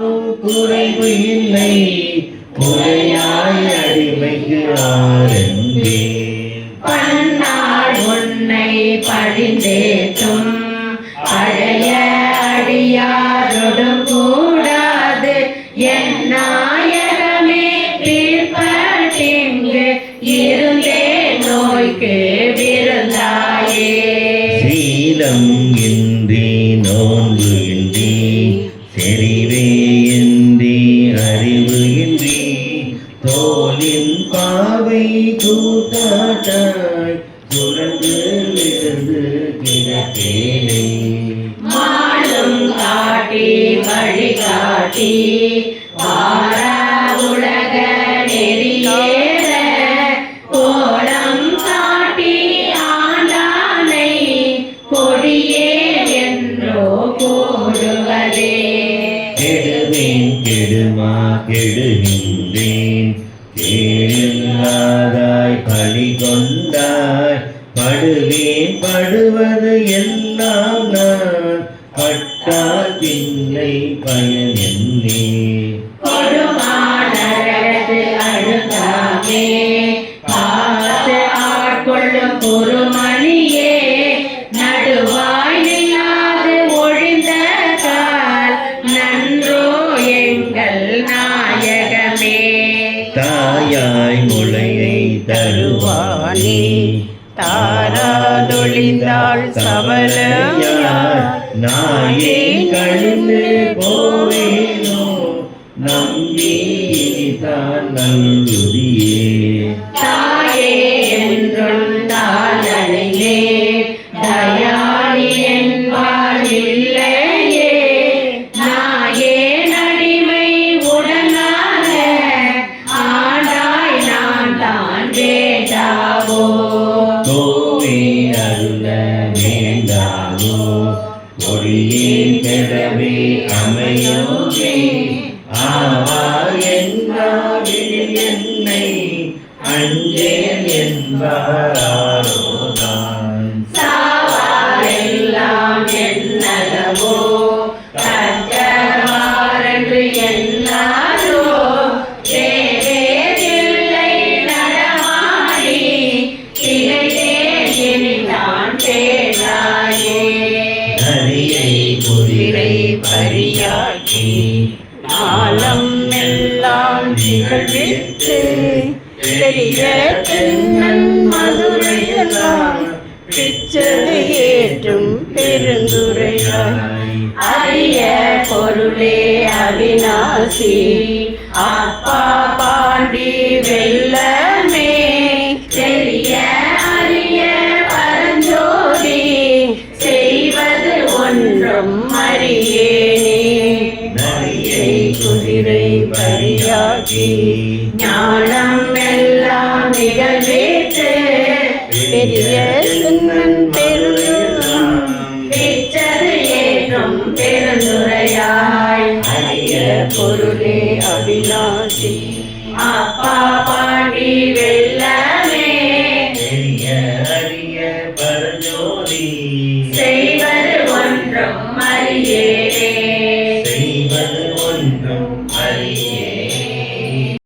குறைவு இல்லை. குறையாய் அடிமைக்கு பன்னாள் உன்னை பழிந்தேத்தும் பழைய அடியாரோடும் கூடாது. என் நாயகமே கீழ்பட்டிங்கு இருந்தே நோய்க்கு கூட்டாட்டாய் சுரந்து விழுந்து கிடக்கேனே மாலும் காட்டி வழிகாட்டி வார உலக நெறியேற கோலம் காட்டி ஆண்டானை கொடியே என்றோ கூடுவதே கெடுவேன் கெடுமா கெடுகின்றேன் கேளில்லாதாய் பழி கொண்டாய். படுவேன் படுவது எல்லாம் நான். பட்டால் பின்னை பயன் என்னே. கொடுமானரது அழுதாமே பார்த்து ஆட்கொள்ளும் பொருள் தாயாய் முளையை தருவானே. தாராதொழிந்தாள் சபலம் யார்? நாயே கழிந்து போவேனோ. நம்பி தான் நல்குதியே அருள வேண்டாமோ கொடியே கெடவே அமையோமே ஆவார் என்னாவில் என்னை அஞ்சேன் என்பார். பரியாக்கி நாளம் எல்லாம் நிகழ்வித்து பெரிய தென்னன் மதுரையெல்லாம் பிச்சது ஏற்றும் பெருந்துரையாய். அரிய பொருளே அவிநாசி அப்பா பாண்டி வெள்ளமே. பெரிய அரிய பரஞ்சோதி செய்வது ஒன்றும் அறியே குதிரை பரியாகி ஞானம் எல்லாம் நிகழ்வேற்று. பெரிய தென்னன் பெருந்துரையாய் பிச்சது ஏற்றும் பெருந்துரையாய். அரிய பொருளே அவிநாசி அப்பா